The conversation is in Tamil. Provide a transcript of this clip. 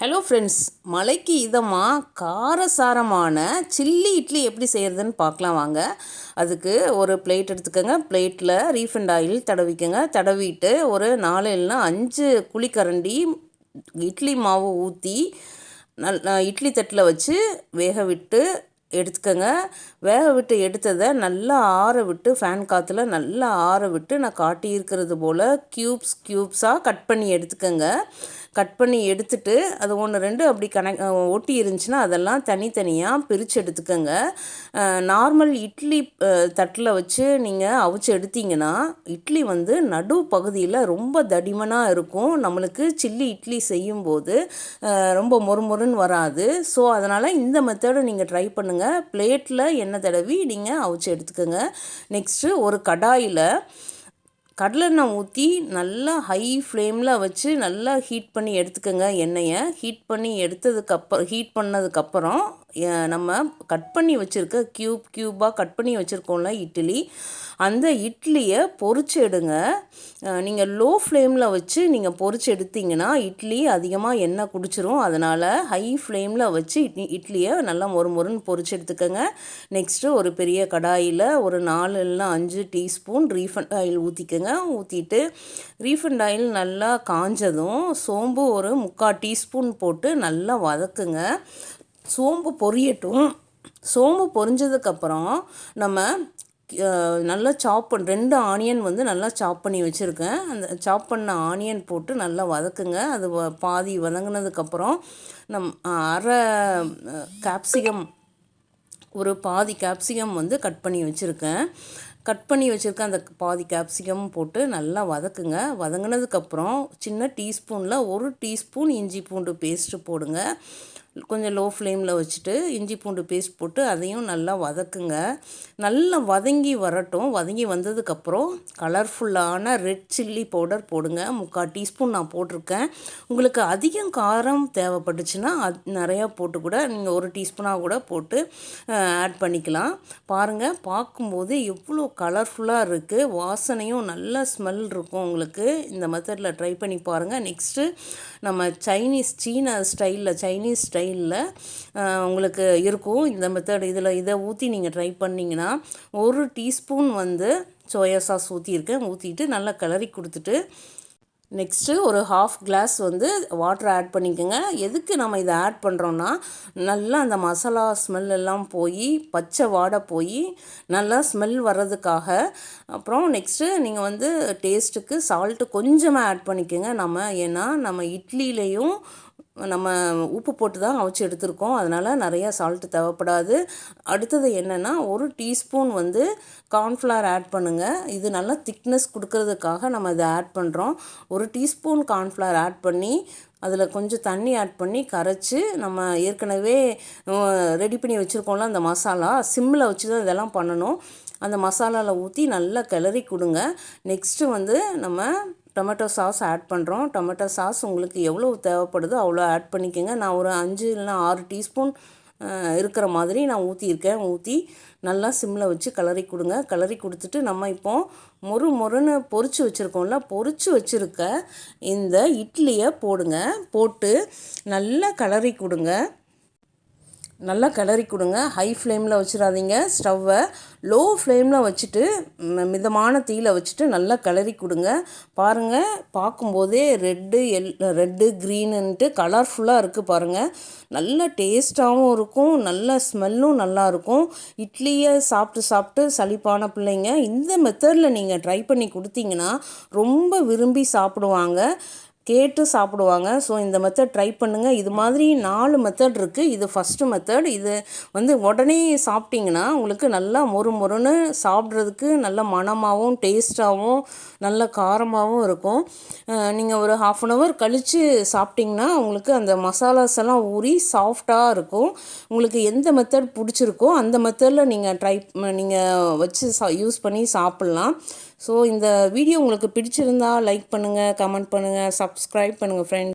ஹலோ ஃப்ரெண்ட்ஸ் மலைக்கு இதமாக காரசாரமான சில்லி இட்லி எப்படி செய்கிறதுன்னு பார்க்கலாம் வாங்க. அதுக்கு ஒரு பிளேட் எடுத்துக்கோங்க. பிளேட்டில் ரீஃபண்ட் ஆயில் தடவிக்கோங்க. தடவிட்டு ஒரு நாலு இல்லைனா அஞ்சு குழிக்கரண்டி இட்லி மாவு ஊற்றி நல் இட்லி தட்டில் வச்சு வேக விட்டு எடுத்துக்கோங்க. வேக விட்டு எடுத்ததை நல்லா ஆற விட்டு ஃபேன் காற்றுல நல்லா ஆற விட்டு நான் காட்டியிருக்கிறது போல் க்யூப்ஸ் க்யூப்ஸாக கட் பண்ணி எடுத்துக்கோங்க. கட் பண்ணி எடுத்துட்டு அது ஒன்று ரெண்டு அப்படி கனெக்ட் ஒட்டி இருந்துச்சுன்னா அதெல்லாம் தனித்தனியாக பிரித்து எடுத்துக்கோங்க. நார்மல் இட்லி தட்டில் வச்சு நீங்கள் அவிச்சு எடுத்தீங்கன்னா இட்லி வந்து நடு பகுதியில் ரொம்ப தடிமனாக இருக்கும். நம்மளுக்கு சில்லி இட்லி செய்யும்போது ரொம்ப மொறுமொறுன்னு வராது. ஸோ அதனால் இந்த மெத்தடை நீங்கள் ட்ரை பண்ணுங்கள் பிளேட்டில் எண்ணெய் தடவி நீங்கள் அவிச்சு எடுத்துக்கோங்க. நெக்ஸ்ட்டு ஒரு கடாயில் கடலெண்ணெய் ஊற்றி நல்லா ஹை ஃப்ளேமில் வச்சு நல்லா ஹீட் பண்ணி எடுத்துக்கோங்க எண்ணெயை. ஹீட் பண்ணி எடுத்ததுக்கப்புறம் ஹீட் பண்ணதுக்கப்புறம் நம்ம கட் பண்ணி வச்சுருக்க க்யூப் க்யூப்பாக கட் பண்ணி வச்சுருக்கோம்ல இட்லி. அந்த இட்லியை பொறிச்சு எடுங்க. நீங்கள் லோ ஃப்ளேமில் வச்சு நீங்கள் பொறிச்சு எடுத்தீங்கன்னா இட்லி அதிகமாக எண்ணெய் குடிச்சிரும். அதனால் ஹை ஃப்ளேமில் வச்சு இட்லி இட்லியை நல்லா மொறு மொறுன்னு பொறிச்சு எடுத்துக்கோங்க. நெக்ஸ்ட்டு ஒரு பெரிய கடாயில் ஒரு நாலு இல்லைனா அஞ்சு டீஸ்பூன் ரீஃபண்ட் ஆயில் ஊற்றிக்கோங்க ஊற்றிட்டு ரீஃபண்ட் ஆயில் நல்லா காஞ்சதும் சோம்பு ஒரு முக்கால் டீஸ்பூன் போட்டு நல்லா வதக்குங்க. சோம்பு பொரியட்டும். சோம்பு பொரிஞ்சதுக்கப்புறம் நம்ம நல்லா சாப் பண்ண ரெண்டு ஆனியன் வந்து நல்லா சாப் பண்ணி வச்சுருக்கேன். அந்த சாப் பண்ண ஆனியன் போட்டு நல்லா வதக்குங்க. அது பாதி வதங்கினதுக்கப்புறம் நம் அரை கேப்சிகம் ஒரு பாதி கேப்சிகம் வந்து கட் பண்ணி வச்சுருக்கேன். கட் பண்ணி வச்சுருக்க அந்த பாதி கேப்சிகம் போட்டு நல்லா வதக்குங்க. வதங்கினதுக்கப்புறம் சின்ன டீஸ்பூனில் ஒரு டீஸ்பூன் இஞ்சி பூண்டு பேஸ்ட்டு போடுங்க. கொஞ்சம் லோ ஃப்ளேமில் வச்சுட்டு இஞ்சி பூண்டு பேஸ்ட் போட்டு அதையும் நல்லா வதக்குங்க. நல்லா வதங்கி வரட்டும். வதங்கி வந்ததுக்கப்புறம் கலர்ஃபுல்லான ரெட் சில்லி பவுடர் போடுங்க. முக்கால் டீஸ்பூன் நான் போட்டிருக்கேன். உங்களுக்கு அதிகம் காரம் தேவைப்பட்டுச்சுன்னா அது நிறையா போட்டு கூட நீங்கள் ஒரு டீஸ்பூனாக கூட போட்டு ஆட் பண்ணிக்கலாம். பாருங்கள் பார்க்கும்போது எவ்வளோ கலர்ஃபுல்லாக இருக்குது வாசனையும் நல்ல ஸ்மெல் இருக்கும் உங்களுக்கு. இந்த மெத்தடில் ட்ரை பண்ணி பாருங்கள் நெக்ஸ்ட்டு நம்ம சைனீஸ் சீன ஸ்டைலில் சைனீஸ் ஸ்டைல் ஸ்டைலில் உங்களுக்கு இருக்கும். இந்த மெத்தட் இதில் இதை ஊற்றி நீங்கள் ட்ரை பண்ணிங்கன்னா ஒரு டீஸ்பூன் வந்து சோயா சாஸ் ஊற்றியிருக்கேன் ஊற்றிட்டு நல்லா கிளறி கொடுத்துட்டு நெக்ஸ்ட்டு ஒரு ஹாஃப் கிளாஸ் வந்து வாட்டர் ஆட் பண்ணிக்கோங்க. எதுக்கு நம்ம இதை ஆட் பண்ணுறோன்னா நல்லா அந்த மசாலா ஸ்மெல் எல்லாம் போய் பச்சை வாடை போய் நல்லா ஸ்மெல் வர்றதுக்காக அப்புறம் நெக்ஸ்ட்டு நீங்கள் வந்து டேஸ்ட்டுக்கு சால்ட்டு கொஞ்சமாக ஆட் பண்ணிக்கோங்க. நம்ம ஏன்னா நம்ம இட்லியிலையும் நம்ம உப்பு போட்டு தான் அவிச்சு எடுத்திருக்கோம். அதனால் நிறையா சால்ட்டு தேவைப்படாது. அடுத்தது என்னென்னா ஒரு டீஸ்பூன் வந்து கார்ன்ஃப்ளவர் ஆட் பண்ணுங்கள் இது நல்லா திக்னஸ் கொடுக்கறதுக்காக நம்ம இதை ஆட் பண்ணுறோம் ஒரு டீஸ்பூன் கார்ன்ஃப்ளவர் ஆட் பண்ணி அதில் கொஞ்சம் தண்ணி ஆட் பண்ணி கரைச்சி நம்ம ஏற்கனவே ரெடி பண்ணி வச்சுருக்கோம்ல அந்த மசாலா சிம்மில் வச்சு தான் இதெல்லாம் பண்ணணும். அந்த மசாலாவில் ஊற்றி நல்லா கிளறி கொடுங்க. நெக்ஸ்ட்டு வந்து நம்ம டொமேட்டோ சாஸ் ஆட் பண்ணுறோம் டொமேட்டோ சாஸ் உங்களுக்கு எவ்வளோ தேவைப்படுதோ அவ்வளோ ஆட் பண்ணிக்கோங்க. நான் ஒரு அஞ்சு இல்லைனா ஆறு டீஸ்பூன் இருக்கிற மாதிரி நான் ஊற்றியிருக்கேன் ஊற்றி நல்லா சிம்மில் வச்சு கலரி கொடுங்க. கலரி கொடுத்துட்டு நம்ம இப்போ மொறு மொறுன்னு பொறிச்சு வச்சுருக்கோம்ல. பொறிச்சு வச்சுருக்க இந்த இட்லியை போடுங்க. போட்டு நல்லா கலரி கொடுங்க. நல்லா கிளறி கொடுங்க. ஹை ஃப்ளேமில் வச்சிடாதீங்க. ஸ்டவ்வை லோ ஃப்ளேமில் வச்சுட்டு மிதமான தீயில் வச்சுட்டு நல்லா கிளறி கொடுங்க. பாருங்கள் பார்க்கும்போதே ரெட்டு எல் ரெட்டு க்ரீனுன்ட்டு கலர்ஃபுல்லாக இருக்குது பாருங்கள் நல்ல டேஸ்ட்டாகவும் இருக்கும். நல்ல ஸ்மெல்லும் நல்லாயிருக்கும் இட்லியை சாப்பிட்டு சாப்பிட்டு சளிப்பான பிள்ளைங்க. இந்த மெத்தடில் நீங்கள் ட்ரை பண்ணி கொடுத்தீங்கன்னா ரொம்ப விரும்பி சாப்பிடுவாங்க. கேட்டு சாப்பிடுவாங்க. ஸோ இந்த மெத்தட் ட்ரை பண்ணுங்கள் இது மாதிரி நாலு மெத்தட் இருக்குது இது ஃபஸ்ட்டு மெத்தட் இது வந்து உடனே சாப்பிட்டிங்கன்னா உங்களுக்கு நல்லா மொறு மொறுன்னு சாப்பிட்றதுக்கு நல்ல மணமாகவும் டேஸ்ட்டாகவும் நல்ல காரமாகவும் இருக்கும். நீங்கள் ஒரு ஹாஃப் அன் ஹவர் கழித்து சாப்பிட்டிங்கன்னா உங்களுக்கு அந்த மசாலாஸ் எல்லாம் ஊறி சாஃப்டாக இருக்கும். உங்களுக்கு எந்த மெத்தட் பிடிச்சிருக்கோ அந்த மெத்தடில் நீங்கள் ட்ரை நீங்கள் வச்சு சா யூஸ் பண்ணி சாப்பிட்லாம். ஸோ இந்த வீடியோ உங்களுக்கு பிடிச்சிருந்தா லைக் பண்ணுங்கள் கமெண்ட் பண்ணுங்கள் சப்ஸ்கிரைப் பண்ணுங்கள் ஃப்ரெண்ட்